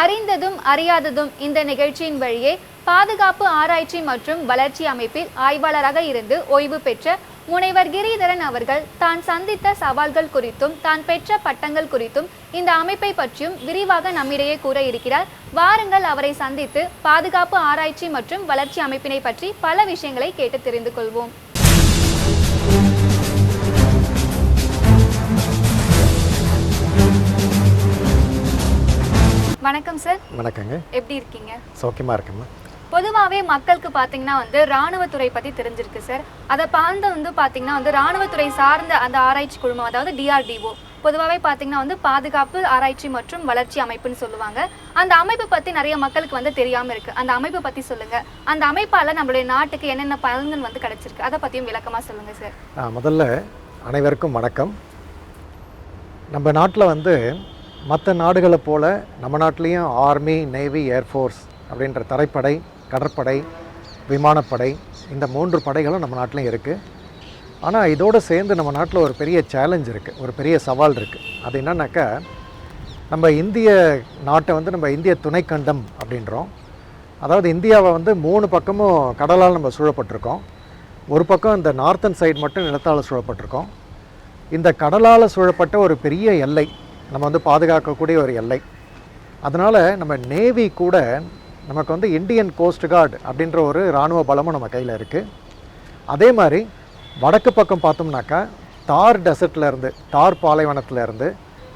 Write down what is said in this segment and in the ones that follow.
அறிந்ததும் அறியாததும் இந்த நிகழ்ச்சியின் வழியே பாதுகாப்பு ஆராய்ச்சி மற்றும் வளர்ச்சி அமைப்பில் ஆய்வாளராக இருந்து ஓய்வு பெற்ற முனைவர் கிரிதரன் அவர்கள் தான் சந்தித்த சவால்கள் குறித்தும் தான் பெற்ற பட்டங்கள் குறித்தும் இந்த அமைப்பை பற்றியும் விரிவாக நம்மிடையே கூற இருக்கிறார். வாருங்கள் அவரை சந்தித்து பாதுகாப்பு ஆராய்ச்சி மற்றும் வளர்ச்சி அமைப்பினை பற்றி பல விஷயங்களை கேட்டு தெரிந்து கொள்வோம். வணக்கம் சார். வணக்கங்க. எப்படி இருக்கீங்க? சௌக்கியமாக இருக்கேம்மா. பொதுவாகவே மக்களுக்கு பார்த்தீங்கன்னா வந்து ராணுவத்துறை பற்றி தெரிஞ்சிருக்கு சார். அதை பார்ந்து வந்து பார்த்தீங்கன்னா வந்து ராணுவத்துறை சார்ந்த அந்த ஆராய்ச்சி குழுமம் அதாவது டிஆர்டிஓ பொதுவாகவே பார்த்தீங்கன்னா வந்து பாதுகாப்பு ஆராய்ச்சி மற்றும் வளர்ச்சி அமைப்புன்னு சொல்லுவாங்க. அந்த அமைப்பு பற்றி நிறைய மக்களுக்கு வந்து தெரியாமல் இருக்கு. அந்த அமைப்பை பற்றி சொல்லுங்க. அந்த அமைப்பால் நம்மளுடைய நாட்டுக்கு என்னென்ன பலன்கள் வந்து கிடைச்சிருக்கு? அதை பற்றியும் விளக்கமாக சொல்லுங்க சார். முதல்ல அனைவருக்கும் வணக்கம். நம்ம நாட்டில் வந்து மற்ற நாடுகளை போல் நம்ம நாட்டிலையும் ஆர்மி நேவி ஏர்ஃபோர்ஸ் அப்படின்ற தரைப்படை கடற்படை விமானப்படை இந்த மூன்று படைகளும் நம்ம நாட்டிலையும் இருக்குது ஆனால் இதோடு சேர்ந்து நம்ம நாட்டில் ஒரு பெரிய சேலஞ்ச் இருக்குது ஒரு பெரிய சவால் இருக்குது அது என்னன்னாக்கா நம்ம இந்திய நாட்டை வந்து நம்ம இந்திய துணைக்கண்டம் அப்படின்றோம். அதாவது இந்தியாவை வந்து மூணு பக்கமும் கடலால் நம்ம சூழப்பட்டிருக்கோம். ஒரு பக்கம் இந்த நார்த்தன் சைடு மட்டும் நிலத்தால் சூழப்பட்டிருக்கோம். இந்த கடலால் சூழப்பட்ட ஒரு பெரிய எல்லை நம்ம வந்து பாதுகாக்கக்கூடிய ஒரு எல்லை. அதனால் நம்ம நேவி கூட நமக்கு வந்து இந்தியன் கோஸ்ட் கார்டு அப்படின்ற ஒரு இராணுவ பலமும் நம்ம கையில் இருக்குது அதே மாதிரி வடக்கு பக்கம் பார்த்தோம்னாக்கா தார் டெசர்ட்லேருந்து தார் பாலைவனத்துலேருந்து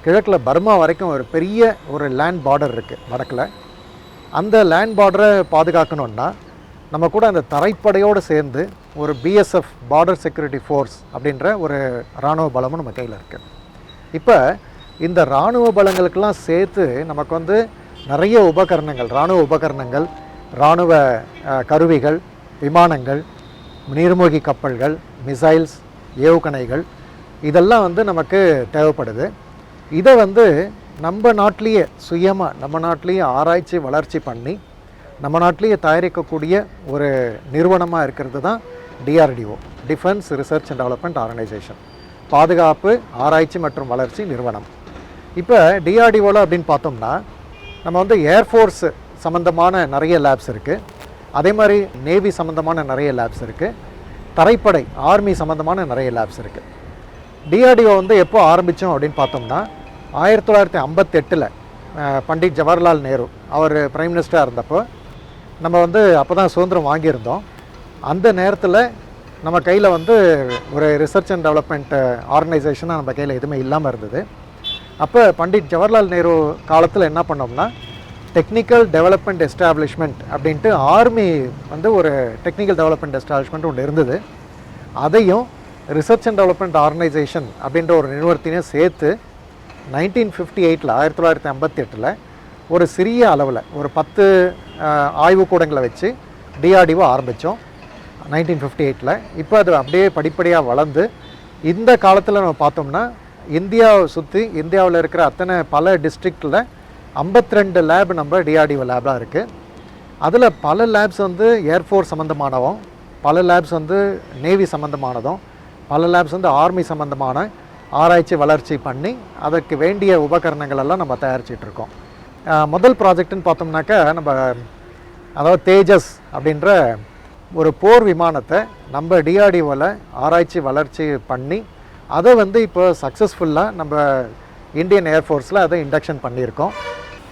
கிழக்கில் பர்மா வரைக்கும் ஒரு பெரிய ஒரு லேண்ட் பார்டர் இருக்குது வடக்கில். அந்த லேண்ட் பார்டரை பாதுகாக்கணுன்னா நம்ம கூட அந்த தரைப்படையோடு சேர்ந்து ஒரு பிஎஸ்எஃப் பார்டர் செக்யூரிட்டி ஃபோர்ஸ் அப்படின்ற ஒரு இராணுவ பலமும் நம்ம கையில் இருக்குது இப்போ இந்த இராணுவ பலங்களுக்கெல்லாம் சேர்த்து நமக்கு வந்து நிறைய உபகரணங்கள் இராணுவ உபகரணங்கள் இராணுவ கருவிகள் விமானங்கள் நீர்மூழ்கி கப்பல்கள் மிசைல்ஸ் ஏவுகணைகள் இதெல்லாம் வந்து நமக்கு தேவைப்படுது. இதை வந்து நம்ம நாட்டிலேயே சுயமாக நம்ம நாட்டிலேயே ஆராய்ச்சி வளர்ச்சி பண்ணி நம்ம நாட்டிலேயே தயாரிக்கக்கூடிய ஒரு நிறுவனமாக இருக்கிறது தான் DRDO defence research and development organisation பாதுகாப்பு ஆராய்ச்சி மற்றும் வளர்ச்சி நிறுவனம். இப்போ டிஆர்டிஓவில் அப்படின்னு பார்த்தோம்னா நம்ம வந்து ஏர்ஃபோர்ஸ் சம்மந்தமான நிறைய லேப்ஸ் இருக்குது அதே மாதிரி நேவி சம்மந்தமான நிறைய லேப்ஸ் இருக்குது தரைப்படை ஆர்மி சம்மந்தமான நிறைய லேப்ஸ் இருக்குது டிஆர்டிஓ வந்து எப்போ ஆரம்பித்தோம் அப்படின்னு பார்த்தோம்னா ஆயிரத்தி தொள்ளாயிரத்தி ஐம்பத்தெட்டில் பண்டிட் ஜவஹர்லால் நேரு அவர் பிரைம் மினிஸ்டராக இருந்தப்போ நம்ம வந்து அப்போ தான் சுதந்திரம் வாங்கியிருந்தோம். அந்த நேரத்தில் நம்ம கையில் வந்து ஒரு ரிசர்ச் அண்ட் டெவலப்மெண்ட் ஆர்கனைசேஷனாக நம்ம கையில் எதுவுமே இல்லாமல் இருந்தது. அப்போ பண்டிட் ஜவஹர்லால் நேரு காலத்தில் என்ன பண்ணோம்னா டெக்னிக்கல் டெவலப்மெண்ட் எஸ்டாப்ளிஷ்மெண்ட் அப்படின்ட்டு ஆர்மி வந்து ஒரு டெக்னிக்கல் டெவலப்மெண்ட் எஸ்டாப்ளிஷ்மெண்ட் ஒன்று இருந்தது. அதையும் ரிசர்ச் அண்ட் டெவலப்மெண்ட் ஆர்கனைசேஷன் அப்படின்ற ஒரு நிறுவனத்தையும் சேர்த்து நைன்டீன் ஃபிஃப்டி எயிட்டில் ஆயிரத்தி தொள்ளாயிரத்தி ஐம்பத்தி எட்டில் ஒரு சிறிய அளவில் ஒரு பத்து ஆய்வுக்கூடங்களை வச்சு டிஆர்டிஓ ஆரம்பித்தோம் நைன்டீன் ஃபிஃப்டி எயிட்டில் இப்போ அது அப்படியே படிப்படியாக வளர்ந்து இந்த காலத்தில் நம்ம பார்த்தோம்னா இந்தியாவை சுற்றி இந்தியாவில் இருக்கிற அத்தனை பல டிஸ்ட்ரிக்டில் 52 ரெண்டு லேப் நம்ம டிஆர்டிஓ லேபாக இருக்குது அதில் பல லேப்ஸ் வந்து ஏர்ஃபோர்ஸ் சம்மந்தமானவும் பல லேப்ஸ் வந்து நேவி சம்மந்தமானதும் பல லேப்ஸ் வந்து ஆர்மி சம்மந்தமான ஆராய்ச்சி வளர்ச்சி பண்ணி அதற்கு வேண்டிய உபகரணங்கள் எல்லாம் நம்ம தயாரிச்சிட்ருக்கோம் முதல் ப்ராஜெக்ட்னு பார்த்தோம்னாக்கா நம்ம அதாவது தேஜஸ் அப்படின்ற ஒரு போர் விமானத்தை நம்ம டிஆர்டிஓவில் ஆராய்ச்சி வளர்ச்சி பண்ணி அதை வந்து இப்போ சக்ஸஸ்ஃபுல்லாக நம்ம இந்தியன் ஏர்ஃபோர்ஸில் அதை இண்டக்ஷன் பண்ணியிருக்கோம்.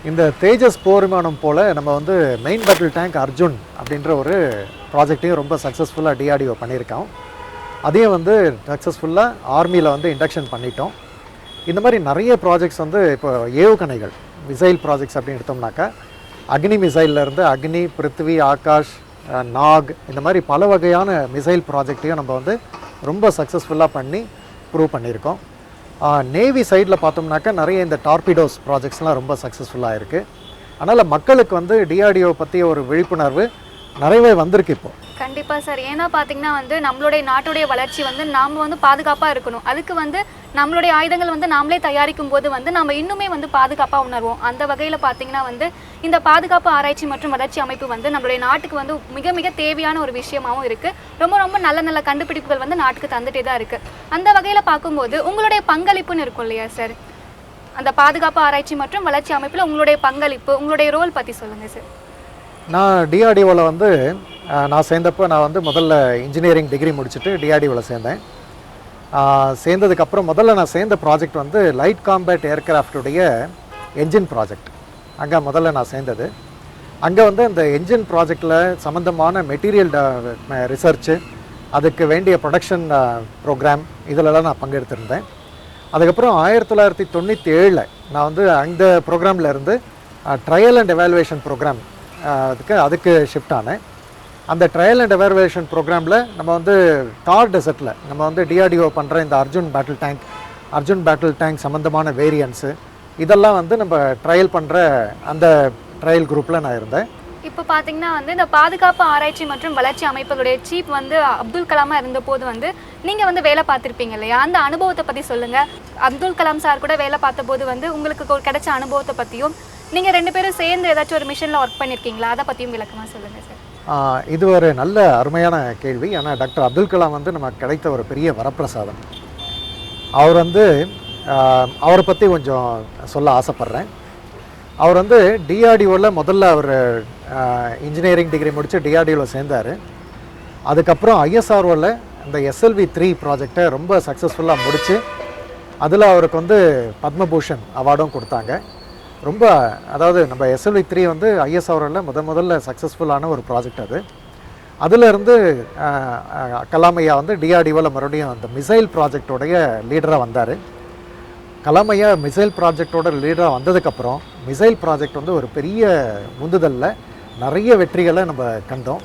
இந்த தேஜஸ் போர் விமானம் போல் நம்ம வந்து மெயின் பேட்டில் டேங்க் அர்ஜுன் அப்படின்ற ஒரு ப்ராஜெக்டையும் ரொம்ப சக்ஸஸ்ஃபுல்லாக டிஆர்டிஓ பண்ணியிருக்கோம் அதையும் வந்து சக்ஸஸ்ஃபுல்லாக ஆர்மியில் வந்து இண்டக்ஷன் பண்ணிட்டோம். இந்த மாதிரி நிறைய ப்ராஜெக்ட்ஸ் வந்து இப்போ ஏவுகணைகள் மிசைல் ப்ராஜெக்ட்ஸ் அப்படின்னு எடுத்தோம்னாக்கா அக்னி மிசைல்லேருந்து அக்னி பிருத்வி ஆகாஷ் நாக் இந்த மாதிரி பல வகையான மிசைல் ப்ராஜெக்டையும் நம்ம வந்து ரொம்ப சக்ஸஸ்ஃபுல்லாக பண்ணி ப்ரூவ் பண்ணியிருக்கோம். நேவி சைடில் பார்த்தோம்னாக்கா நிறைய இந்த டார்பிடோஸ் ப்ராஜெக்ட்ஸ்லாம் ரொம்ப சக்ஸஸ்ஃபுல்லாக இருக்குது அதனால் மக்களுக்கு வந்து டிஆர்டிஓ பற்றி ஒரு விழிப்புணர்வு நிறையவே வந்திருக்கு இப்போது கண்டிப்பா சார். ஏன்னா பார்த்தீங்கன்னா வந்து நம்மளுடைய நாட்டுடைய வளர்ச்சி வந்து நாம வந்து பாதுகாப்பாக இருக்கணும். அதுக்கு வந்து நம்மளுடைய ஆயுதங்கள் வந்து நாமளே தயாரிக்கும் போது வந்து நம்ம இன்னுமே வந்து பாதுகாப்பாக உணர்வோம். அந்த வகையில் பார்த்தீங்கன்னா வந்து இந்த பாதுகாப்பு ஆராய்ச்சி மற்றும் வளர்ச்சி அமைப்பு வந்து நம்மளுடைய நாட்டுக்கு வந்து மிக மிக தேவையான ஒரு விஷயமாவும் இருக்கு. ரொம்ப ரொம்ப நல்ல நல்ல கண்டுபிடிப்புகள் வந்து நாட்டுக்கு தந்துட்டே தான் இருக்கு. அந்த வகையில பார்க்கும்போது உங்களுடைய பங்களிப்புன்னு இருக்கும் இல்லையா சார்? அந்த பாதுகாப்பு ஆராய்ச்சி மற்றும் வளர்ச்சி அமைப்பில் உங்களுடைய பங்களிப்பு உங்களுடைய ரோல் பற்றி சொல்லுங்கள் சார். நான் டிஆர்டிஓவில் வந்து நான் சேர்ந்தப்போ நான் வந்து முதல்ல இன்ஜினியரிங் டிகிரி முடிச்சுட்டு டிஆர்டிஓவில் சேர்ந்தேன். சேர்ந்ததுக்கப்புறம் முதல்ல நான் சேர்ந்த ப்ராஜெக்ட் வந்து லைட் காம்பேட் ஏர்க்ராஃப்டுடைய என்ஜின் ப்ராஜெக்ட் அங்கே முதல்ல நான் சேர்ந்தது. அங்கே வந்து அந்த என்ஜின் ப்ராஜெக்டில் சம்மந்தமான மெட்டீரியல் ரிசர்ச்சு அதுக்கு வேண்டிய ப்ரொடக்ஷன் ப்ரோக்ராம் இதிலலாம் நான் பங்கெடுத்திருந்தேன். அதுக்கப்புறம் ஆயிரத்தி தொள்ளாயிரத்தி தொண்ணூற்றி ஏழில் நான் வந்து அந்த ப்ரோக்ராமில் இருந்து ட்ரையல் அண்ட் எவாலுவேஷன் ப்ரோக்ராம் அதுக்கு அதுக்கு ஷிஃப்ட் ஆனேன். அந்த ட்ரையல் அண்ட் எவாலுவேஷன் ப்ரோக்ராமில் நம்ம வந்து தார் டெசர்ட்டில் நம்ம வந்து டிஆர்டிஓ பண்ணுற இந்த Arjun battle tank Arjun battle tank சம்மந்தமான வேரியன்ஸு இதெல்லாம் வந்து நம்ம ட்ரையல் பண்ணுற அந்த ட்ரையல் குரூப்பில் நான் இருந்தேன். இப்போ பார்த்தீங்கன்னா வந்து இந்த பாதுகாப்பு ஆராய்ச்சி மற்றும் வளர்ச்சி அமைப்புகளுடைய சீப் வந்து அப்துல் கலாமா இருந்தபோது வந்து நீங்கள் வந்து வேலை பார்த்துருப்பீங்க இல்லையா? அந்த அனுபவத்தை பற்றி சொல்லுங்கள் அப்துல் கலாம் சார் கூட வேலை பார்த்தபோது வந்து உங்களுக்கு கிடைச்ச அனுபவத்தை பற்றியும் நீங்கள் ரெண்டு பேரும் சேர்ந்து ஏதாச்சும் ஒரு மிஷனில் ஒர்க் பண்ணியிருக்கீங்களா அதை பற்றியும் விளக்கமாக சொல்லுங்கள் சார். இது ஒரு நல்ல அருமையான கேள்வி. ஆனால் டாக்டர் அப்துல் கலாம் வந்து நமக்கு கிடைத்த ஒரு பெரிய வரப்பிரசாதம். அவர் வந்து அவரை பற்றி கொஞ்சம் சொல்ல ஆசைப்பட்றேன். அவர் வந்து டிஆர்டிஓவில் முதல்ல அவர் இன்ஜினியரிங் டிகிரி முடித்து டிஆர்டிஓவில் சேர்ந்தார். அதுக்கப்புறம் ஐஎஸ்ஆர்ஓவில் இந்த எஸ்எல்வி த்ரீ ப்ராஜெக்டை ரொம்ப சக்ஸஸ்ஃபுல்லாக முடித்து அதில் அவருக்கு வந்து பத்மபூஷன் அவார்டும் கொடுத்தாங்க. ரொம்ப அதாவது நம்ம எஸ்எல்வி த்ரீ வந்து ஐஎஸ்ஆரில் முத முதல்ல சக்ஸஸ்ஃபுல்லான ஒரு ப்ராஜெக்ட் அது. அதிலிருந்து கலாமையா வந்து டிஆர்டிஓவில் மறுபடியும் அந்த மிசைல் ப்ராஜெக்டோடைய லீடராக வந்தார். கலாமையா மிசைல் ப்ராஜெக்டோட லீடராக வந்ததுக்கப்புறம் மிசைல் ப்ராஜெக்ட் வந்து ஒரு பெரிய உந்துதலில் நிறைய வெற்றிகளை நம்ம கண்டோம்.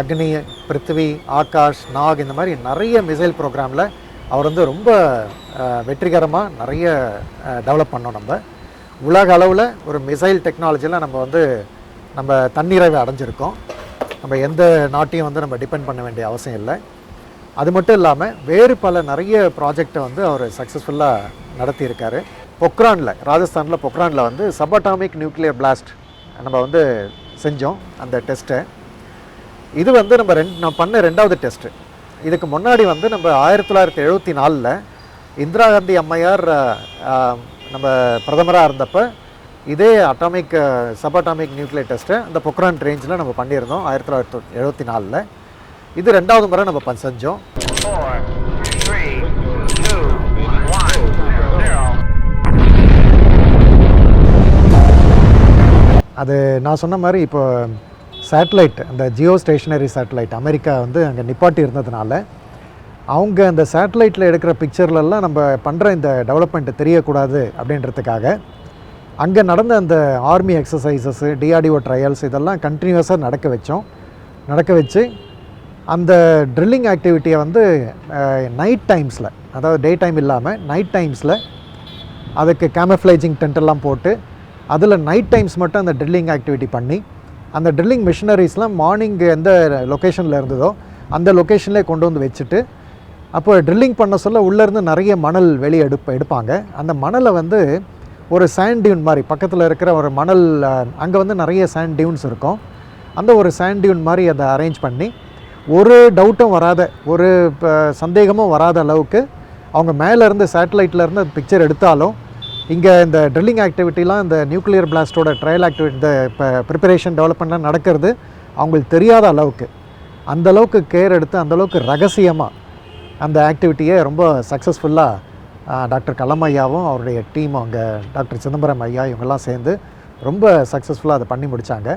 அக்னி பிருத்திவி ஆகாஷ் நாக் இந்த மாதிரி நிறைய மிசைல் ப்ரோக்ராமில் அவர் வந்து ரொம்ப வெற்றிகரமாக நிறைய டெவலப் பண்ணோம் நம்ம. உலக அளவில் ஒரு மிசைல் டெக்னாலஜியில் நம்ம வந்து நம்ம தன்னிறைவை அடைஞ்சிருக்கோம். நம்ம எந்த நாட்டையும் வந்து நம்ம டிபெண்ட் பண்ண வேண்டிய அவசியம் இல்லை. அது மட்டும் இல்லாமல் வேறு பல நிறைய ப்ராஜெக்டை வந்து அவர் சக்ஸஸ்ஃபுல்லாக நடத்தியிருக்காரு. பொக்ரானில் ராஜஸ்தானில் பொக்ரானில் வந்து சபட்டாமிக் நியூக்ளியர் பிளாஸ்ட் நம்ம வந்து செஞ்சோம் அந்த டெஸ்ட்டை இது வந்து நம்ம ரெண்டு நான் பண்ண ரெண்டாவது டெஸ்ட்டு இதுக்கு முன்னாடி வந்து நம்ம ஆயிரத்தி தொள்ளாயிரத்தி எழுபத்தி நாலில் இந்திரா காந்தி அம்மையார் நம்ம பிரதமராக இருந்தப்போ இதே அட்டாமிக் சபாட்டாமிக் நியூக்ளியர் டெஸ்ட்டை அந்த பொக்ரான் ரேஞ்சில் நம்ம பண்ணியிருந்தோம் ஆயிரத்தி தொள்ளாயிரத்தி எழுபத்தி நாலில். இது ரெண்டாவது முறை நம்ம ப- செஞ்சோம். அது நான் சொன்ன மாதிரி இப்போ சேட்டலைட் அந்த ஜியோ ஸ்டேஷனரி சேட்டலைட் அமெரிக்கா வந்து அங்கே நிப்பாட்டி இருந்ததுனால அவங்க அந்த சேட்டலைட்டில் எடுக்கிற பிக்சர்லெல்லாம் நம்ம பண்ணுற இந்த டெவலப்மெண்ட்டு தெரியக்கூடாது அப்படின்றதுக்காக அங்கே நடந்த அந்த ஆர்மி எக்ஸசைசஸ்ஸு டிஆர்டிஓ ட்ரையல்ஸ் இதெல்லாம் கண்டினியூஸாக நடக்க வச்சோம். நடக்க வச்சு அந்த ட்ரில்லிங் ஆக்டிவிட்டியை வந்து நைட் டைம்ஸில் அதாவது டே டைம் இல்லாமல் நைட் டைம்ஸில் அதுக்கு கேமஃப்ளைஜிங் டென்ட் எல்லாம் போட்டு அதில் நைட் டைம்ஸ் மட்டும் அந்த ட்ரில்லிங் ஆக்டிவிட்டி பண்ணி அந்த ட்ரில்லிங் மிஷினரிஸ்லாம் மார்னிங் எந்த லொக்கேஷனில் இருந்ததோ அந்த லொக்கேஷன்லேயே கொண்டு வந்து வச்சுட்டு அப்போ ட்ரில்லிங் பண்ண சொல்ல உள்ளேருந்து நிறைய மணல் வெளியே எடுப்ப எடுப்பாங்க. அந்த மணலை வந்து ஒரு சாண்ட் டியூன் மாதிரி பக்கத்தில் இருக்கிற ஒரு மணல் அங்கே வந்து நிறைய சாண்ட் டியூன்ஸ் இருக்கும். அந்த ஒரு சாண்ட் டியூன் மாதிரி அதை அரேஞ்ச் பண்ணி ஒரு டவுட்டும் வராத ஒரு இப்போ சந்தேகமும் வராத அளவுக்கு அவங்க மேலேருந்து இருந்து இருந்து பிக்சர் எடுத்தாலும் இங்கே இந்த ட்ரில்லிங் ஆக்டிவிட்டிலாம் இந்த நியூக்ளியர் பிளாஸ்டோட ட்ரையல் ஆக்டிவிட்டி இந்த இப்போ ப்ரிப்பரேஷன் டெவலப்மெண்ட்லாம் நடக்கிறது அவங்களுக்கு தெரியாத அளவுக்கு. அந்த அளவுக்கு கேர் எடுத்து அந்த அளவுக்கு ரகசியமாக அந்த ஆக்டிவிட்டியை ரொம்ப சக்ஸஸ்ஃபுல்லாக டாக்டர் கலாம் ஐயாவும் அவருடைய டீம் அவங்க டாக்டர் சிதம்பரம் ஐயா இவங்கெல்லாம் சேர்ந்து ரொம்ப சக்ஸஸ்ஃபுல்லாக அதை பண்ணி முடித்தாங்க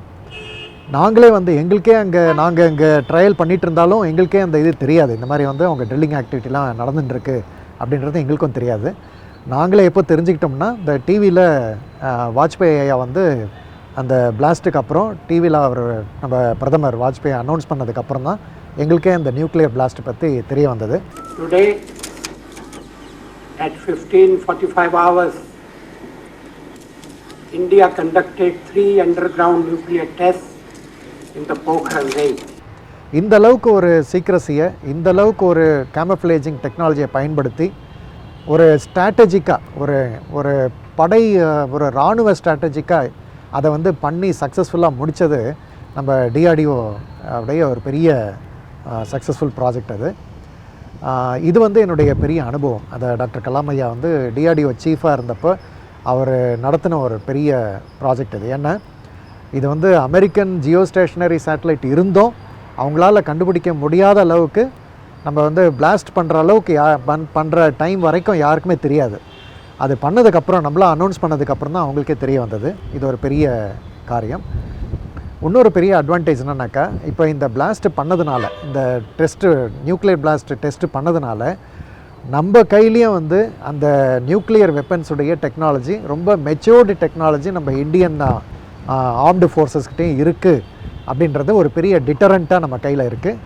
நாங்களே வந்து எங்களுக்கே அங்கே நாங்கள் இங்கே ட்ரையல் பண்ணிகிட்டு இருந்தாலும் எங்களுக்கே அந்த இது தெரியாது. இந்த மாதிரி வந்து அவங்க ட்ரில்லிங் ஆக்டிவிட்டிலாம் நடந்துட்டுருக்கு அப்படின்றது எங்களுக்கும் தெரியாது. நாங்களே எப்போ தெரிஞ்சுக்கிட்டோம்னா இந்த டிவியில் வாஜ்பாய் ஐயா வந்து அந்த பிளாஸ்ட்டுக்கு அப்புறம் டிவியில் அவர் நம்ம பிரதமர் வாஜ்பாய் அனௌன்ஸ் பண்ணதுக்கப்புறம் தான் எங்களுக்கே அந்த நியூக்ளியர் பிளாஸ்ட் பற்றி தெரிய வந்தது Today, at 15:45 hours, India conducted three underground nuclear tests in the Pokhran range. இந்த அளவுக்கு ஒரு சீக்ரஸியை இந்த அளவுக்கு ஒரு கேமஃப்ளேஜிங் டெக்னாலஜியை பயன்படுத்தி ஒரு ஸ்ட்ராட்டஜிக்காக ஒரு ஒரு படை ஒரு இராணுவ ஸ்ட்ராட்டஜிக்காக அதை வந்து பண்ணி சக்ஸஸ்ஃபுல்லாக முடித்தது நம்ம டிஆர்டிஓ உடைய ஒரு பெரிய சக்ஸஸ்ஃபுல் ப்ராஜெக்ட் அது. இது வந்து என்னுடைய பெரிய அனுபவம். அதை டாக்டர் கலாம் ஐயா வந்து டிஆர்டிஓ சீஃபாக இருந்தப்போ அவர் நடத்தின ஒரு பெரிய ப்ராஜெக்ட் இது ஏன்னா இது வந்து அமெரிக்கன் ஜியோ ஸ்டேஷனரி சேட்டலைட் இருந்தும் அவங்களால கண்டுபிடிக்க முடியாத அளவுக்கு நம்ம வந்து பிளாஸ்ட் பண்ணுற அளவுக்கு யா பண் பண்ணுற டைம் வரைக்கும் யாருக்குமே தெரியாது. அது பண்ணதுக்கப்புறம் நம்மளாம் அனௌன்ஸ் பண்ணதுக்கப்புறம் தான் அவங்களுக்கே தெரிய வந்தது. இது ஒரு பெரிய காரியம். இன்னொரு பெரிய அட்வான்டேஜ் என்னன்னாக்கா இப்போ இந்த பிளாஸ்ட்டு பண்ணதுனால இந்த டெஸ்ட்டு நியூக்ளியர் பிளாஸ்ட் டெஸ்ட்டு பண்ணதுனால நம்ம கையிலையும் வந்து அந்த நியூக்ளியர் வெப்பன்ஸுடைய டெக்னாலஜி ரொம்ப மெச்சோர்டு டெக்னாலஜி நம்ம இந்தியன் ஆர்ம்டு ஃபோர்ஸஸ்கிட்டையும் இருக்குது அப்படின்றது ஒரு பெரிய டிட்டரண்ட்டாக நம்ம கையில் இருக்குது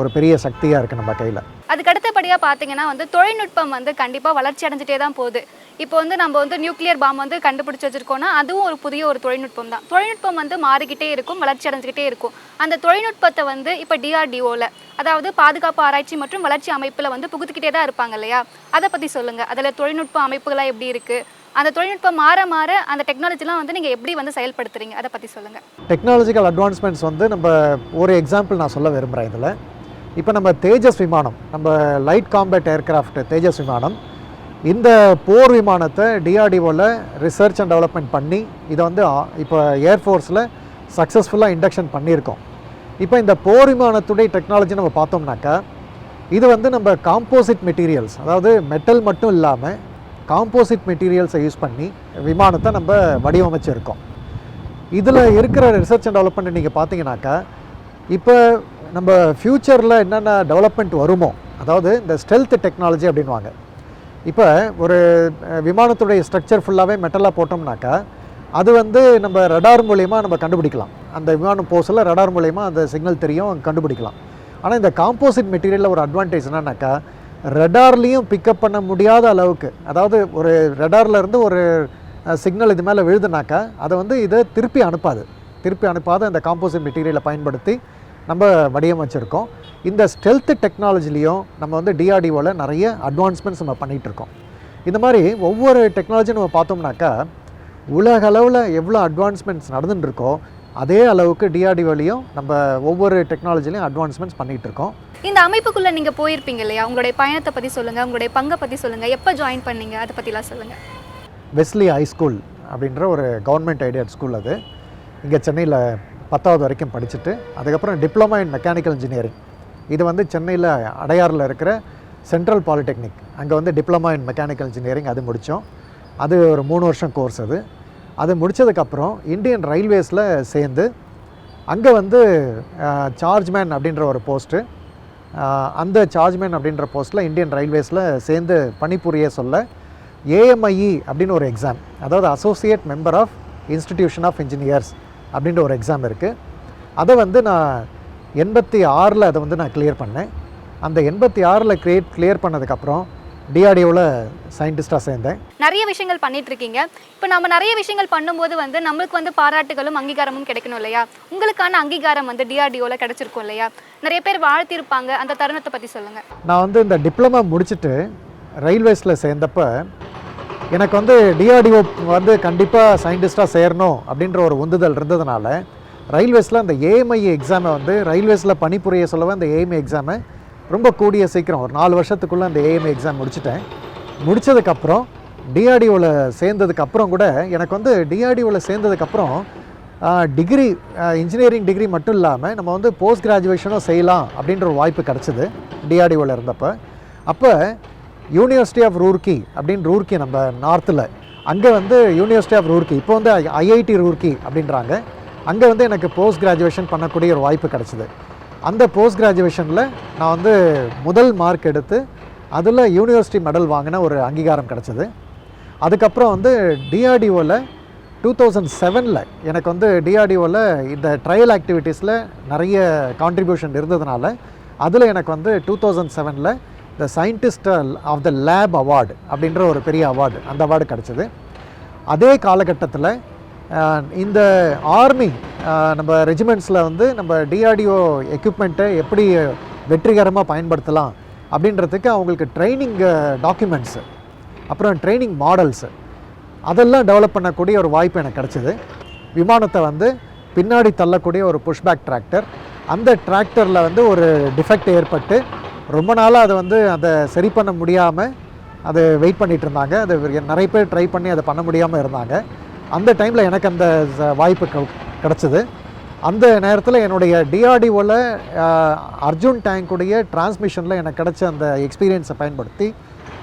ஒரு பெரிய சக்தியாக இருக்குது நம்ம கையில். அதுக்கு அடுத்தபடியாக பார்த்தீங்கன்னா வந்து தொழில்நுட்பம் வந்து கண்டிப்பாக வளர்ச்சி அடைஞ்சிட்டே தான் போகுது. இப்போ வந்து நம்ம வந்து நியூக்ளியர் பாம் வந்து கண்டுபிடிச்சு வச்சிருக்கோம்னா அதுவும் ஒரு புதிய ஒரு தொழில்நுட்பம் தான். தொழில்நுட்பம் வந்து மாறிக்கிட்டே இருக்கும் வளர்ச்சி அடைஞ்சிக்கிட்டே இருக்கும். அந்த தொழில்நுட்பத்தை வந்து இப்போ டிஆர்டிஓவில் அதாவது பாதுகாப்பு ஆராய்ச்சி மற்றும் வளர்ச்சி அமைப்பில் வந்து புகுத்திக்கிட்டே தான் இருப்பாங்க இல்லையா? அதை பற்றி சொல்லுங்கள் அதில் தொழில்நுட்ப அமைப்புகளாக எப்படி இருக்குது அந்த தொழில்நுட்பம் மாற மாற அந்த டெக்னாலஜிலாம் வந்து நீங்கள் எப்படி வந்து செயல்படுத்துறீங்க? அதை பற்றி சொல்லுங்கள் டெக்னாலஜிக்கல் அட்வான்ஸ்மெண்ட்ஸ் வந்து நம்ம ஒரு எக்ஸாம்பிள் நான் சொல்ல விரும்புகிறேன் இதில். இப்போ நம்ம தேஜஸ் விமானம் நம்ம லைட் காம்பேட் ஏர்கிராஃப்ட் தேஜஸ் விமானம் இந்த போர் விமானத்தை டிஆர்டிஓவில் ரிசர்ச் அண்ட் டெவலப்மெண்ட் பண்ணி இதை வந்து ஆ- இப்போ ஏர்ஃபோர்ஸில் சக்ஸஸ்ஃபுல்லாக இண்டக்ஷன் பண்ணியிருக்கோம். இப்போ இந்த போர் விமானத்துடைய டெக்னாலஜி நம்ம பார்த்தோம்னாக்கா இது வந்து நம்ம காம்போசிட் மெட்டீரியல்ஸ் அதாவது மெட்டல் மட்டும் இல்லாமல் காம்போசிட் மெட்டீரியல்ஸை யூஸ் பண்ணி விமானத்தை நம்ம வடிவமைச்சிருக்கோம். இதில் இருக்கிற ரிசர்ச் அண்ட் டெவலப்மெண்ட் நீங்கள் பார்த்தீங்கன்னாக்கா இப்போ நம்ம ஃப்யூச்சரில் என்னென்ன டெவலப்மெண்ட் வருமோ அதாவது இந்த ஸ்டெல்த் டெக்னாலஜி அப்படின்வாங்க இப்போ ஒரு விமானத்துடைய ஸ்ட்ரக்சர் ஃபுல்லாகவே மெட்டலாக போட்டோம்னாக்கா அது வந்து நம்ம ரடார் மூலயமா நம்ம கண்டுபிடிக்கலாம். அந்த விமானம் போஸில் ரடார் மூலயமா அந்த சிக்னல் தெரியும் கண்டுபிடிக்கலாம். ஆனால் இந்த காம்போசிட் மெட்டீரியலில் ஒரு அட்வான்டேஜ் என்னன்னாக்கா ரெடார்லேயும் பிக்கப் பண்ண முடியாத அளவுக்கு அதாவது ஒரு ரெடார்லேருந்து ஒரு சிக்னல் இது மேலே விழுதுனாக்கா அதை வந்து இதை திருப்பி அனுப்பாது. திருப்பி அனுப்பாத அந்த காம்போசிட் மெட்டீரியலை பயன்படுத்தி நம்ம வடிவமைச்சிருக்கோம். இந்த ஸ்டெல்த் டெக்னாலஜிலையும் நம்ம வந்து டிஆர்டிஓவில் நிறைய அட்வான்ஸ்மெண்ட்ஸ் நம்ம பண்ணிகிட்டு இருக்கோம் இந்த மாதிரி ஒவ்வொரு டெக்னாலஜியும் நம்ம பார்த்தோம்னாக்கா உலக அளவில் எவ்வளோ அட்வான்ஸ்மெண்ட்ஸ் நடந்துட்டு இருக்கோ அதே அளவுக்கு டிஆர்டிஓலையும் நம்ம ஒவ்வொரு டெக்னாலஜிலையும் அட்வான்ஸ்மெண்ட்ஸ் பண்ணிகிட்டு இருக்கோம் இந்த அமைப்புக்குள்ளே நீங்கள் போயிருப்பீங்க இல்லையா? உங்களுடைய பயணத்தை பற்றி சொல்லுங்கள் உங்களுடைய பங்கை பற்றி சொல்லுங்கள் எப்போ ஜாயின் பண்ணீங்க அதை பற்றிலாம் சொல்லுங்கள் வெஸ்லி ஹை ஸ்கூல் அப்படின்ற ஒரு கவர்மெண்ட் ஐடியட் ஸ்கூல் அது. இங்கே சென்னையில் பத்தாவது வரைக்கும் படிச்சுட்டு அதுக்கப்புறம் டிப்ளமா இன் மெக்கானிக்கல் இன்ஜினியரிங் இது வந்து சென்னையில் அடையாறில் இருக்கிற சென்ட்ரல் பாலிடெக்னிக் அங்கே வந்து டிப்ளமா இன் மெக்கானிக்கல் இன்ஜினியரிங் அது முடித்தோம். அது ஒரு மூணு வருஷம் கோர்ஸ் அது. அது முடித்ததுக்கப்புறம் இந்தியன் ரயில்வேஸில் சேர்ந்து அங்கே வந்து சார்ஜ்மேன் அப்படின்ற ஒரு போஸ்ட்டு அந்த சார்ஜ்மேன் அப்படின்ற போஸ்ட்டில் இந்தியன் ரயில்வேஸில் சேர்ந்து பணிபுரிய சொல்ல ஏஎம்ஐஇ அப்படின்னு ஒரு எக்ஸாம் அதாவது associate member of institution of engineers அப்படின்ற ஒரு எக்ஸாம் இருக்குது அதை வந்து நான் எண்பத்தி ஆறில் அதை வந்து நான் கிளியர் பண்ணேன். அந்த எண்பத்தி ஆறில் கிரியேட் கிளியர் பண்ணதுக்கப்புறம் டிஆர்டிஓவில் சயின்டிஸ்டாக சேர்ந்தேன். நிறைய விஷயங்கள் பண்ணிட்டு இருக்கீங்க இப்போ நம்ம நிறைய விஷயங்கள் பண்ணும்போது வந்து நம்மளுக்கு வந்து பாராட்டுகளும் அங்கீகாரமும் கிடைக்கணும் இல்லையா? உங்களுக்கான அங்கீகாரம் வந்து டிஆர்டிஓவில் கிடைச்சிருக்கும் இல்லையா? நிறைய பேர் வாழ்த்திருப்பாங்க. அந்த தருணத்தை பற்றி சொல்லுங்கள் நான் வந்து இந்த டிப்ளமா முடிச்சுட்டு ரயில்வேஸில் சேர்ந்தப்ப எனக்கு வந்து டிஆர்டிஓ வந்து கண்டிப்பாக சயின்டிஸ்ட்டாக சேரணும் அப்படின்ற ஒரு உந்துதல் இருந்ததுனால ரயில்வேஸில் அந்த ஏஎம்ஐ எக்ஸாமை வந்து ரயில்வேஸில் பணிபுரிய சொல்லவே அந்த ஏஎம்ஐ எக்ஸாமை ரொம்ப கூடிய சீக்கிரம் ஒரு நாலு வருஷத்துக்குள்ளே அந்த ஏஎம்ஐ எக்ஸாம் முடிச்சிட்டேன். முடித்ததுக்கப்புறம் டிஆர்டிஓவில் சேர்ந்ததுக்கப்புறம் கூட எனக்கு வந்து டிஆர்டிஓவில் சேர்ந்ததுக்கப்புறம் டிகிரி இன்ஜினியரிங் டிகிரி மட்டும் இல்லாமல் நம்ம வந்து போஸ்ட் கிராஜுவேஷனும் செய்யலாம் அப்படின்ற ஒரு வாய்ப்பு கிடச்சிது டிஆர்டிஓவில் இருந்தப்போ. அப்போ யூனிவர்சிட்டி ஆஃப் ரூர்க்கி அப்படின்னு ரூர்க்கி நம்ம நார்த்தில் அங்கே வந்து யூனிவர்சிட்டி ஆஃப் ரூர்க்கி இப்போ வந்து ஐஐடி ரூர்க்கி அப்படின்றாங்க. அங்கே வந்து எனக்கு போஸ்ட் கிராஜுவேஷன் பண்ணக்கூடிய ஒரு வாய்ப்பு கிடச்சிது. அந்த போஸ்ட் கிராஜுவேஷனில் நான் வந்து முதல் மார்க் எடுத்து அதில் யூனிவர்சிட்டி மெடல் வாங்கின ஒரு அங்கீகாரம் கிடச்சிது. அதுக்கப்புறம் வந்து டிஆர்டிஓவில் டூ தௌசண்ட் செவனில் எனக்கு வந்து டிஆர்டிஓவில் இந்த ட்ரையல் ஆக்டிவிட்டீஸில் நிறைய கான்ட்ரிபியூஷன் இருந்ததுனால அதில் எனக்கு வந்து டூ தௌசண்ட் செவனில் the scientist of the lab award அப்படின்ற ஒரு பெரிய அவார்டு அந்த அவார்டு கிடச்சிது. அதே காலகட்டத்தில் இந்த ஆர்மி நம்ம ரெஜிமெண்ட்ஸில் வந்து நம்ம டிஆர்டிஓ எக்யூப்மெண்ட்டை எப்படி வெற்றிகரமாக பயன்படுத்தலாம் அப்படின்றதுக்கு அவங்களுக்கு ட்ரைனிங் டாக்குமெண்ட்ஸு அப்புறம் ட்ரைனிங் மாடல்ஸு அதெல்லாம் டெவலப் பண்ணக்கூடிய ஒரு வாய்ப்பு எனக்கு கிடச்சிது. விமானத்தை வந்து பின்னாடி தள்ளக்கூடிய ஒரு புஷ்பேக் டிராக்டர் அந்த டிராக்டரில் வந்து ஒரு டிஃபெக்ட் ஏற்பட்டு ரொம்ப நாளாக அதை வந்து அதை சரி பண்ண முடியாமல் அதை வெயிட் பண்ணிட்டு இருந்தாங்க. அது நிறைய பேர் ட்ரை பண்ணி அதை பண்ண முடியாமல் இருந்தாங்க. அந்த டைமில் எனக்கு அந்த வாய்ப்பு க- கிடச்சிது. அந்த நேரத்தில் என்னுடைய டிஆர்டிஓவில் அர்ஜுன் டேங்குடைய டிரான்ஸ்மிஷனில் எனக்கு கிடச்ச அந்த எக்ஸ்பீரியன்ஸை பயன்படுத்தி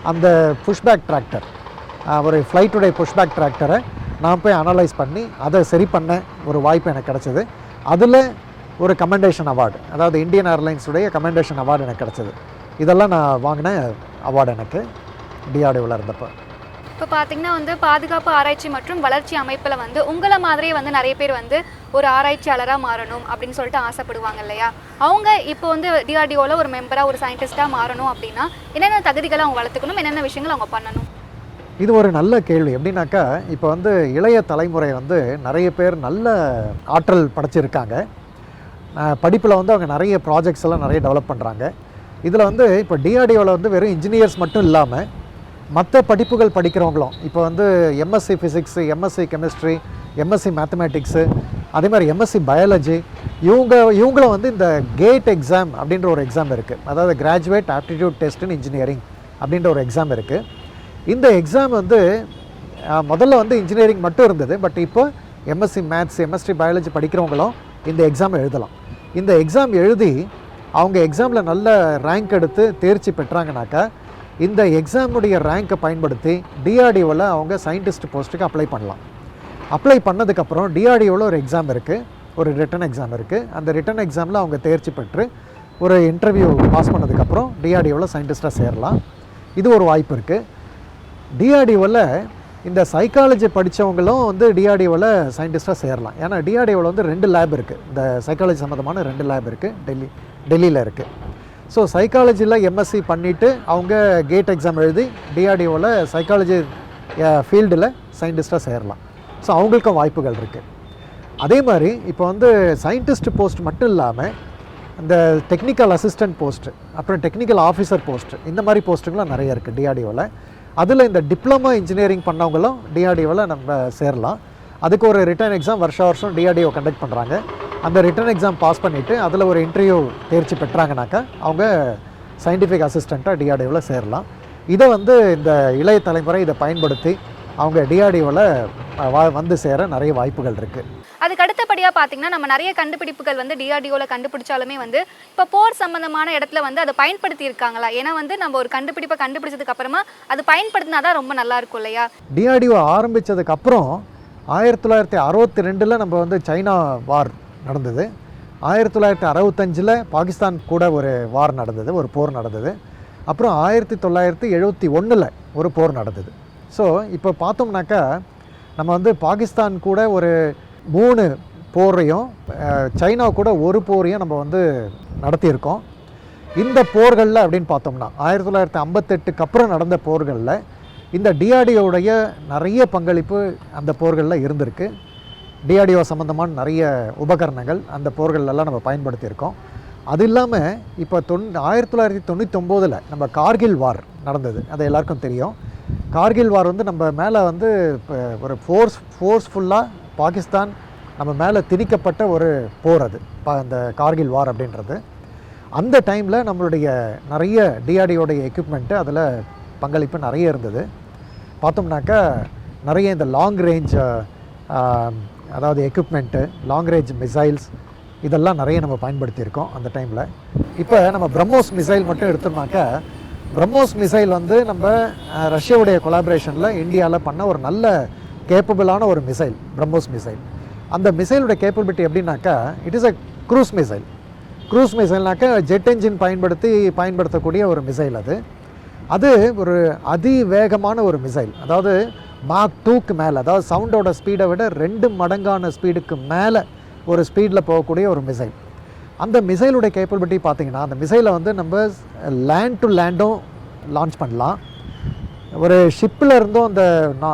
அந்த புஷ்பேக் டிராக்டர் ஒரு ஃப்ளைட்டுடைய புஷ்பேக் டிராக்டரை நான் போய் அனலைஸ் பண்ணி அதை சரி பண்ண ஒரு வாய்ப்பு எனக்கு கிடச்சிது. அதில் ஒரு கமெண்டேஷன் அவார்டு அதாவது இந்தியன் ஏர்லைன்ஸுடைய கமெண்டேஷன் அவார்டு எனக்கு கிடச்சிது. இதெல்லாம் நான் வாங்கின அவார்டு எனக்கு டிஆர்டிஓவில் இருந்தப்போ. இப்போ பார்த்தீங்கன்னா வந்து பாதுகாப்பு ஆராய்ச்சி மற்றும் வளர்ச்சி அமைப்பில் வந்து உங்களை மாதிரியே வந்து நிறைய பேர் வந்து ஒரு ஆராய்ச்சியாளராக மாறணும் அப்படின்னு சொல்லிட்டு ஆசைப்படுவாங்க இல்லையா? அவங்க இப்போ வந்து டிஆர்டிஓவில் ஒரு மெம்பராக ஒரு சயின்டிஸ்ட்டாக மாறணும் அப்படின்னா என்னென்ன தகுதிகளை அவங்க வளர்த்துக்கணும் என்னென்ன விஷயங்கள் அவங்க பண்ணணும்? இது ஒரு நல்ல கேள்வி. எப்படின்னாக்கா இப்போ வந்து இளைய தலைமுறை வந்து நிறைய பேர் நல்ல ஆற்றல் படைச்சிருக்காங்க. படிப்பில் வந்து அவங்க நிறைய ப்ராஜெக்ட்ஸ் எல்லாம் நிறைய டெவலப் பண்ணுறாங்க இதில் வந்து இப்போ டிஆர்டிஓவில் வந்து வெறும் இன்ஜினியர்ஸ் மட்டும் இல்லாமல் மற்ற படிப்புகள் படிக்கிறவங்களும் இப்போ வந்து MSc physics MSc chemistry MSc mathematics அதே மாதிரி எம்எஸ்சி பயாலஜி இவங்க இவங்களும் வந்து இந்த கேட் எக்ஸாம் அப்படின்ற ஒரு எக்ஸாம் இருக்குது அதாவது graduate aptitude test in engineering அப்படின்ற ஒரு எக்ஸாம் இருக்குது இந்த எக்ஸாம் வந்து முதல்ல வந்து இன்ஜினியரிங் மட்டும் இருந்தது பட் இப்போ எம்எஸ்சி மேத்ஸ் எம்எஸ்சி பயாலஜி படிக்கிறவங்களும் இந்த எக்ஸாம் எழுதலாம். இந்த எக்ஸாம் எழுதி அவங்க எக்ஸாமில் நல்ல ரேங்க் எடுத்து தேர்ச்சி பெற்றாங்கனாக்கா இந்த எக்ஸாமுடைய ரேங்க்கை பயன்படுத்தி டிஆர்டிஓவில் அவங்க சயின்டிஸ்ட் போஸ்ட்டுக்கு அப்ளை பண்ணலாம். அப்ளை பண்ணதுக்கப்புறம் டிஆர்டிஓவில் ஒரு எக்ஸாம் இருக்குது ஒரு ரிட்டன் எக்ஸாம் இருக்குது அந்த ரிட்டன் எக்ஸாமில் அவங்க தேர்ச்சி பெற்று ஒரு இன்டர்வியூ பாஸ் பண்ணதுக்கப்புறம் டிஆர்டிஓவில் சயின்டிஸ்ட்டாக சேரலாம். இது ஒரு வாய்ப்பு இருக்குது டிஆர்டிஓவில் இந்த சைக்காலஜி படித்தவங்களும் வந்து டிஆர்டிஓவில் சயின்டிஸ்ட்டாக சேரலாம். ஏன்னா டிஆர்டிஓவில் வந்து ரெண்டு லேப் இருக்குது இந்த சைக்காலஜி சம்மந்தமான ரெண்டு லேப் இருக்குது டெல்லி டெல்லியில் இருக்குது ஸோ சைக்காலஜியில் எம்எஸ்சி பண்ணிவிட்டு அவங்க கேட் எக்ஸாம் எழுதி டிஆர்டிஓவில் சைக்காலஜி ஃபீல்டில் சயின்டிஸ்ட்டாக சேரலாம். ஸோ அவங்களுக்கும் வாய்ப்புகள் இருக்குது அதே மாதிரி இப்போ வந்து சயின்டிஸ்ட் போஸ்ட் மட்டும் இல்லாமல் இந்த டெக்னிக்கல் அசிஸ்டன்ட் போஸ்ட்டு அப்புறம் டெக்னிக்கல் ஆஃபீஸர் போஸ்ட்டு இந்த மாதிரி போஸ்ட்டுங்களாம் நிறைய இருக்குது டிஆர்டிஓவில் அதில் இந்த டிப்ளமா இன்ஜினியரிங் பண்ணவங்களும் டிஆர்டிஓவில் நம்ம சேரலாம். அதுக்கு ஒரு ரிட்டர்ன் எக்ஸாம் வருஷம் வருஷம் டிஆர்டிஓ கண்டக்ட் பண்ணுறாங்க அந்த ரிட்டர்ன் எக்ஸாம் பாஸ் பண்ணிவிட்டு அதில் ஒரு இன்டர்வியூ தேர்ச்சி பெற்றாங்கனாக்கா அவங்க சயின்டிஃபிக் அசிஸ்டண்ட்டாக டிஆர்டிஓவில் சேரலாம். இதை வந்து இந்த இளைய தலைமுறை இதை பயன்படுத்தி அவங்க டிஆர்டிஓவில் வந்து சேர நிறைய வாய்ப்புகள் இருக்குது அடுத்தபடியாக பார்த்தீங்கன்னா நம்ம நிறைய கண்டுபிடிப்புகள் வந்து டிஆர்டிஓவில் கண்டுபிடிச்சாலுமே வந்து இப்போ போர் சம்மந்தமான இடத்துல வந்து அதை பயன்படுத்தி இருக்காங்களா ஏன்னா வந்து நம்ம ஒரு கண்டுபிடிப்பை கண்டுபிடிச்சதுக்கு அப்புறமா அது பயன்படுத்தினா தான் ரொம்ப நல்லா இருக்கும் இல்லையா? டிஆர்டிஓ ஆரம்பித்ததுக்கு அப்புறம் ஆயிரத்தி தொள்ளாயிரத்தி அறுபத்தி ரெண்டில் நம்ம வந்து சைனா வார் நடந்தது. ஆயிரத்தி தொள்ளாயிரத்தி அறுபத்தஞ்சில் பாகிஸ்தான் கூட ஒரு வார் நடந்தது ஒரு போர் நடந்தது. அப்புறம் ஆயிரத்தி தொள்ளாயிரத்தி எழுபத்தி ஒன்றில் ஒரு போர் நடந்தது. ஸோ இப்போ பார்த்தோம்னாக்கா நம்ம வந்து பாகிஸ்தான் கூட ஒரு மூணு போரையும் சைனா கூட ஒரு போரையும் நம்ம வந்து நடத்தியிருக்கோம். இந்த போர்களில் அப்படின்னு பார்த்தோம்னா ஆயிரத்தி தொள்ளாயிரத்தி ஐம்பத்தெட்டுக்கு அப்புறம் நடந்த போர்களில் இந்த டிஆர்டிஓடைய நிறைய பங்களிப்பு அந்த போர்களில் இருந்திருக்கு. டிஆர்டிஓ சம்மந்தமான நிறைய உபகரணங்கள் அந்த போர்களெல்லாம் நம்ம பயன்படுத்தியிருக்கோம். அது இல்லாமல் இப்போ தொன் ஆயிரத்தி தொள்ளாயிரத்தி தொண்ணூத்தொம்போதில் நம்ம கார்கில் வார் நடந்தது. அது எல்லாருக்கும் தெரியும். கார்கில் வார் வந்து நம்ம மேலே வந்து இப்போ ஒரு ஃபோர்ஸ் ஃபோர்ஸ்ஃபுல்லாக பாகிஸ்தான் நம்ம மேலே திணிக்கப்பட்ட ஒரு போர் அது ப- அந்த கார்கில் வார் அப்படின்றது. அந்த டைமில் நம்மளுடைய நிறைய டிஆர்டியோடைய எக்யூப்மெண்ட்டு அதில் பங்களிப்பு நிறைய இருந்தது. பார்த்தோம்னாக்கா நிறைய இந்த லாங் ரேஞ்ச் அதாவது எக்யூப்மெண்ட்டு லாங் ரேஞ்ச் மிசைல்ஸ் இதெல்லாம் நிறைய நம்ம பயன்படுத்தியிருக்கோம் அந்த டைமில். இப்போ நம்ம பிரம்மோஸ் மிசைல் மட்டும் எடுத்தோம்னாக்கா பிரம்மோஸ் மிசைல் வந்து நம்ம ரஷ்யாவுடைய கொலாபரேஷனில் இந்தியாவில் பண்ண ஒரு நல்ல கேப்பபிளான ஒரு மிசைல் பிரம்மோஸ் மிசைல் அந்த மிசைலுடைய கேப்பபிலிட்டி எப்படின்னாக்கா it is a cruise missile cruise மிசைல்னாக்கா jet engine பயன்படுத்தி பயன்படுத்தக்கூடிய ஒரு மிசைல் அது. அது ஒரு அதிவேகமான ஒரு மிசைல் அதாவது மார்க் டூக்கு மேலே அதாவது சவுண்டோட ஸ்பீடை விட ரெண்டு மடங்கான ஸ்பீடுக்கு மேலே ஒரு ஸ்பீடில் போகக்கூடிய ஒரு மிசைல் அந்த மிசைலுடைய கேப்பபிலிட்டி பார்த்திங்கன்னா அந்த மிசைலை வந்து நம்ம லேண்ட் டு லேண்டும் லான்ச் பண்ணலாம். ஒரு ஷிப்பில் இருந்தும் அந்த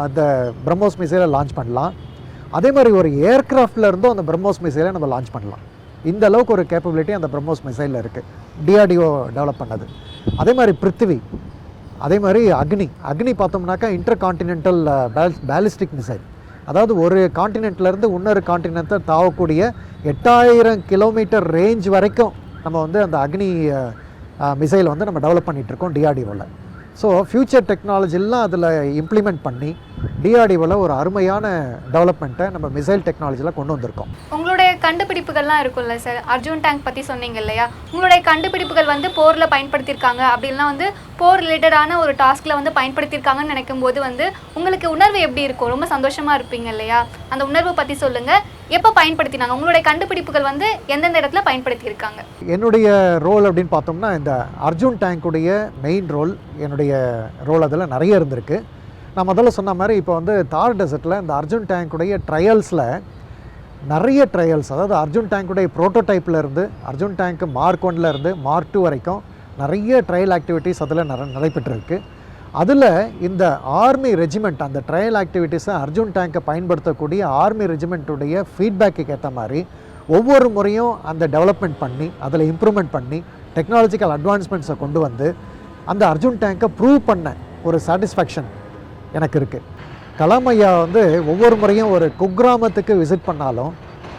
அந்த பிரம்மோஸ் மிசைலை லான்ச் பண்ணலாம். அதே மாதிரி ஒரு ஏர்க்ராஃப்டில் இருந்தும் அந்த பிரம்மோஸ் மிசைலை நம்ம லான்ச் பண்ணலாம். இந்த அளவுக்கு ஒரு கேப்பபிலிட்டி அந்த பிரம்மோஸ் மிசைலில் இருக்குது டிஆர்டிஓ டெவலப் பண்ணது. அதே மாதிரி பிருத்திவி அதே மாதிரி அக்னி அக்னி பார்த்தோம்னாக்கா இன்டர் கான்டினென்டல் பேலிஸ்டிக் மிசைல் அதாவது ஒரு காண்டினென்ட்லேருந்து இன்னொரு காண்டினென்ட்டை தாவக்கூடிய எட்டாயிரம் கிலோமீட்டர் ரேஞ்ச் வரைக்கும் நம்ம வந்து அந்த அக்னி மிசைல் வந்து நம்ம டெவலப் பண்ணிகிட்டு இருக்கோம் டிஆர்டிஓவில் ஸோ ஃப்யூச்சர் டெக்னாலஜிலாம் அதில் இம்ப்ளிமெண்ட் பண்ணி டிஆர்டிஓவில் ஒரு அருமையான டெவலப்மெண்ட்டை நம்ம மிசைல் டெக்னாலஜியில் கொண்டு வந்திருக்கோம். உங்களுடைய கண்டுபிடிப்புகள்லாம் இருக்கும்ல சார் அர்ஜுன் டேங்க் பற்றி சொன்னீங்க இல்லையா? உங்களுடைய கண்டுபிடிப்புகள் வந்து போரில் பயன்படுத்தியிருக்காங்க அப்படின்லாம் வந்து போர் ரிலேட்டடான ஒரு டாஸ்கில் வந்து பயன்படுத்தியிருக்காங்கன்னு நினைக்கும் போது வந்து உங்களுக்கு உணர்வு எப்படி இருக்கும்? ரொம்ப சந்தோஷமாக இருப்பீங்க இல்லையா? அந்த உணர்வை பற்றி சொல்லுங்கள் எப்போ பயன்படுத்தினாங்க? உங்களுடைய கண்டுபிடிப்புகள் வந்து எந்தெந்த இடத்துல பயன்படுத்தியிருக்காங்க? என்னுடைய ரோல் அப்படின்னு பார்த்தோம்னா இந்த அர்ஜுன் டேங்க்குடைய மெயின் ரோல் என்னுடைய ரோல் அதில் நிறைய இருந்திருக்கு. நான் முதல்ல சொன்ன மாதிரி இப்போ வந்து தார் டெசர்ட்டில் இந்த அர்ஜுன் டேங்க்குடைய ட்ரையல்ஸில் நிறைய ட்ரையல்ஸ் அதாவது அர்ஜுன் டேங்க்குடைய ப்ரோட்டோடைப்பில் இருந்து அர்ஜுன் டேங்க் மார்க் ஒன்ல இருந்து மார்க் டூ வரைக்கும் நிறைய ட்ரையல் ஆக்டிவிட்டீஸ் அதில் நிற நடைபெற்றிருக்கு. அதில் இந்த ஆர்மி ரெஜிமெண்ட் அந்த ட்ரையல் ஆக்டிவிட்டீஸை அர்ஜுன் டேங்கை பயன்படுத்தக்கூடிய ஆர்மி ரெஜிமெண்ட்டுடைய ஃபீட்பேக்கு ஏற்ற மாதிரி ஒவ்வொரு முறையும் அந்த டெவலப்மெண்ட் பண்ணி அதில் இம்ப்ரூவ்மெண்ட் பண்ணி டெக்னாலஜிக்கல் அட்வான்ஸ்மெண்ட்ஸை கொண்டு வந்து அந்த அர்ஜுன் டேங்கை ப்ரூவ் பண்ண ஒரு சாட்டிஸ்ஃபேக்ஷன் எனக்கு இருக்குது கலாம் ஐயா வந்து ஒவ்வொரு முறையும் ஒரு குக்கிராமத்துக்கு விசிட் பண்ணாலும்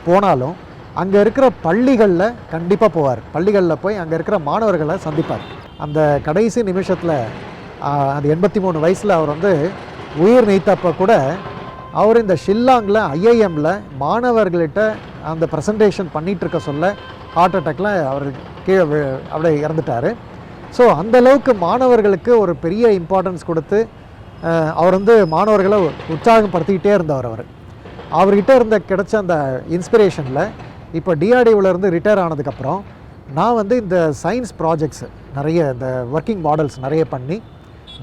போனாலும் அங்கே இருக்கிற பள்ளிகளில் கண்டிப்பாக போவார். பள்ளிகளில் போய் அங்கே இருக்கிற மாணவர்களை சந்திப்பார். அந்த கடைசி நிமிஷத்தில் அந்த எண்பத்தி மூணு வயசில் அவர் வந்து உயிர் நீத்தப்போ கூட அவர் இந்த ஷில்லாங்கில் ஐஐஎம்மில் மாணவர்கள்கிட்ட அந்த ப்ரெசன்டேஷன் பண்ணிகிட்டு இருக்க சொல்ல ஹார்ட் அட்டாக்ல அவர் கீழே அப்படியே இறந்துட்டார். ஸோ அந்தளவுக்கு மாணவர்களுக்கு ஒரு பெரிய இம்பார்ட்டன்ஸ் கொடுத்து அவர் வந்து மாணவர்களை உற்சாகப்படுத்திக்கிட்டே இருந்தவர் அவர். அவர்கிட்ட இருந்த கிடைச்ச அந்த இன்ஸ்பிரேஷனில் இப்போ டிஆர்டிஓலேருந்து இருந்து ரிட்டையர் ஆனதுக்கப்புறம் நான் வந்து இந்த சயின்ஸ் ப்ராஜெக்ட்ஸ் நிறைய இந்த ஒர்க்கிங் மாடல்ஸ் நிறைய பண்ணி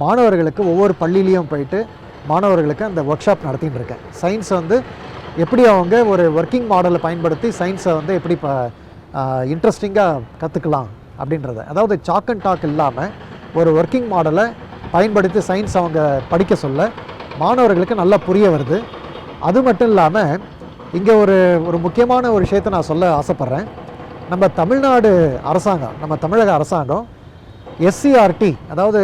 மாணவர்களுக்கு ஒவ்வொரு பள்ளியிலையும் போயிட்டு மாணவர்களுக்கு அந்த ஒர்க் ஷாப் நடத்தின்னு இருக்கேன். சயின்ஸை வந்து எப்படி அவங்க ஒரு ஒர்க்கிங் மாடலை பயன்படுத்தி சயின்ஸை வந்து எப்படி இப்போ இன்ட்ரெஸ்டிங்காக கற்றுக்கலாம் அப்படின்றத. அதாவது சாக் அண்ட் டாக் இல்லாமல் ஒரு ஒர்க்கிங் மாடலை பயன்படுத்தி சயின்ஸ் அவங்க படிக்க சொல்ல மாணவர்களுக்கு நல்லா புரிய வருது. அது மட்டும் இல்லாமல் இங்கே ஒரு ஒரு முக்கியமான ஒரு விஷயத்தை நான் சொல்ல ஆசைப்பட்றேன். நம்ம தமிழ்நாடு அரசாங்கம் நம்ம தமிழக அரசாங்கம் எஸ்சிஆர்டி அதாவது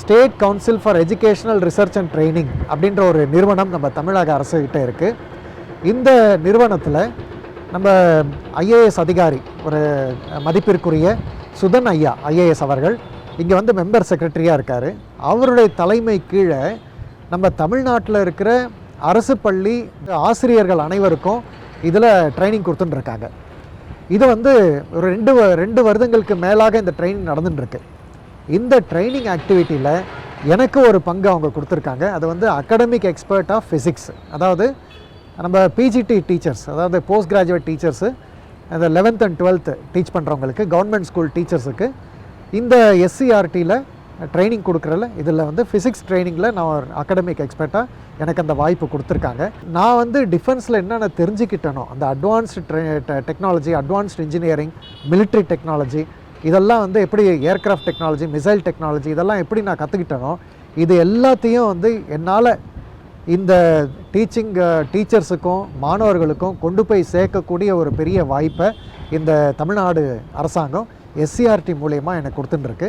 state council for educational research and training அப்படின்ற ஒரு நிறுவனம் நம்ம தமிழக அரசுக்கிட்ட இருக்குது இந்த நிறுவனத்தில் நம்ம ஐஏஎஸ் அதிகாரி ஒரு மதிப்பிற்குரிய சுதன் ஐயா ஐஏஎஸ் அவர்கள் இங்கே வந்து மெம்பர் செக்ரட்டரியாக இருக்கார். அவருடைய தலைமை கீழே நம்ம தமிழ்நாட்டில் இருக்கிற அரசு பள்ளி ஆசிரியர்கள் அனைவருக்கும் இதில் ட்ரைனிங் கொடுத்துட்டுருக்காங்க. இது வந்து ஒரு ரெண்டு வ- ரெண்டு வருடங்களுக்கு மேலாக இந்த ட்ரைனிங் நடந்துட்டுருக்கு. இந்த ட்ரைனிங் ஆக்டிவிட்டியில் எனக்கு ஒரு பங்கு அவங்க கொடுத்துருக்காங்க. அது வந்து அகடமிக் எக்ஸ்பர்ட் ஆஃப் ஃபிசிக்ஸ் அதாவது நம்ம பிஜிடி டீச்சர்ஸ் அதாவது போஸ்ட் கிராஜுவேட் டீச்சர்ஸு அந்த லெவன்த் அண்ட் டுவெல்த்து டீச் பண்ணுறவங்களுக்கு கவர்மெண்ட் ஸ்கூல் டீச்சர்ஸுக்கு இந்த எஸ்சிஆர்டியில் ட்ரைனிங் கொடுக்குறல இதில் வந்து ஃபிசிக்ஸ் ட்ரைனிங்கில் நான் ஒரு அகடமிக் எக்ஸ்பர்ட்டாக எனக்கு அந்த வாய்ப்பு கொடுத்துருக்காங்க. நான் வந்து டிஃபென்ஸில் என்னென்ன தெரிஞ்சுக்கிட்டனோ அந்த advanced technology advanced engineering military technology இதெல்லாம் வந்து எப்படி ஏர்க்ராஃப்ட் டெக்னாலஜி மிசைல் டெக்னாலஜி இதெல்லாம் எப்படி நான் கற்றுக்கிட்டனோ இது எல்லாத்தையும் வந்து என்னால் இந்த டீச்சிங் டீச்சர்ஸுக்கும் மாணவர்களுக்கும் கொண்டு போய் சேர்க்கக்கூடிய ஒரு பெரிய வாய்ப்பை இந்த தமிழ்நாடு அரசாங்கம் எஸ்சிஆர்டி மூலயமா எனக்கு கொடுத்துட்டுருக்கு.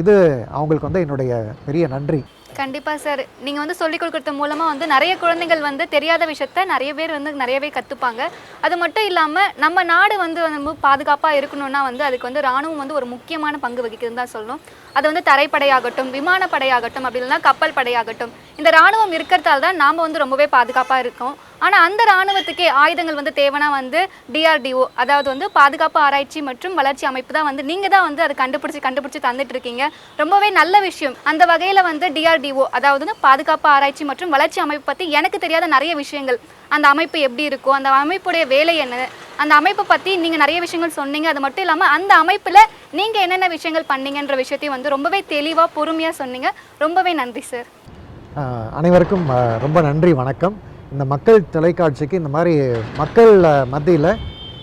இது அவங்களுக்கு வந்து என்னுடைய பெரிய நன்றி. கண்டிப்பாக சார் நீங்கள் வந்து சொல்லிக் கொடுக்குறது மூலமாக வந்து நிறைய குழந்தைகள் வந்து தெரியாத விஷயத்த நிறைய பேர் வந்து நிறையவே கற்றுப்பாங்க அது மட்டும் இல்லாமல் நம்ம நாடு வந்து வந்து பாதுகாப்பாக இருக்கணும்னா வந்து அதுக்கு வந்து ராணுவம் வந்து ஒரு முக்கியமான பங்கு வகிக்குதுன்னு தான் சொல்லணும். அது வந்து தரைப்படையாகட்டும் விமானப்படையாகட்டும் அப்படி இல்லைன்னா கப்பல் படையாகட்டும். இந்த ராணுவம் இருக்கிறதால தான் நாம் வந்து ரொம்பவே பாதுகாப்பாக இருக்கோம். ஆனால் அந்த ராணுவத்துக்கே ஆயுதங்கள் வந்து தேவைன்னா வந்து டிஆர்டிஓ அதாவது வந்து பாதுகாப்பு ஆராய்ச்சி மற்றும் வளர்ச்சி அமைப்பு தான் வந்து நீங்கள் தான் வந்து அதை கண்டுபிடிச்சி கண்டுபிடிச்சி தந்துட்டு இருக்கீங்க. ரொம்பவே நல்ல விஷயம். அந்த வகையில் வந்து டிஆர்டிஓ அதாவது வந்து பாதுகாப்பு ஆராய்ச்சி மற்றும் வளர்ச்சி அமைப்பு பற்றி எனக்கு தெரியாத நிறைய விஷயங்கள். அந்த அமைப்பு எப்படி இருக்கும் அந்த அமைப்புடைய வேலை என்ன அந்த அமைப்பை பற்றி நீங்கள் நிறைய விஷயங்கள் சொன்னீங்க. அது மட்டும் இல்லாமல் அந்த அமைப்பில் நீங்கள் என்னென்ன விஷயங்கள் பண்ணீங்கன்ற விஷயத்தையும் வந்து ரொம்பவே தெளிவாக பொறுமையாக சொன்னீங்க. ரொம்பவே நன்றி சார். அனைவருக்கும் ரொம்ப நன்றி வணக்கம். இந்த மக்கள் தொலைக்காட்சிக்கு இந்த மாதிரி மக்கள் மத்தியில்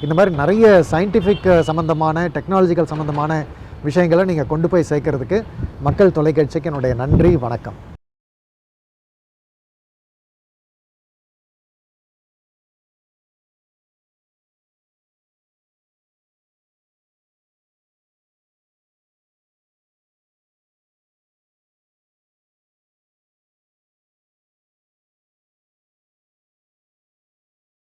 இந்த மாதிரி நிறைய சயின்டிஃபிக் சம்மந்தமான டெக்னாலஜிக்கல் சம்மந்தமான விஷயங்களை நீங்கள் கொண்டு போய் சேர்க்கறதுக்கு மக்கள் தொலைக்காட்சிக்கு என்னுடைய நன்றி வணக்கம்.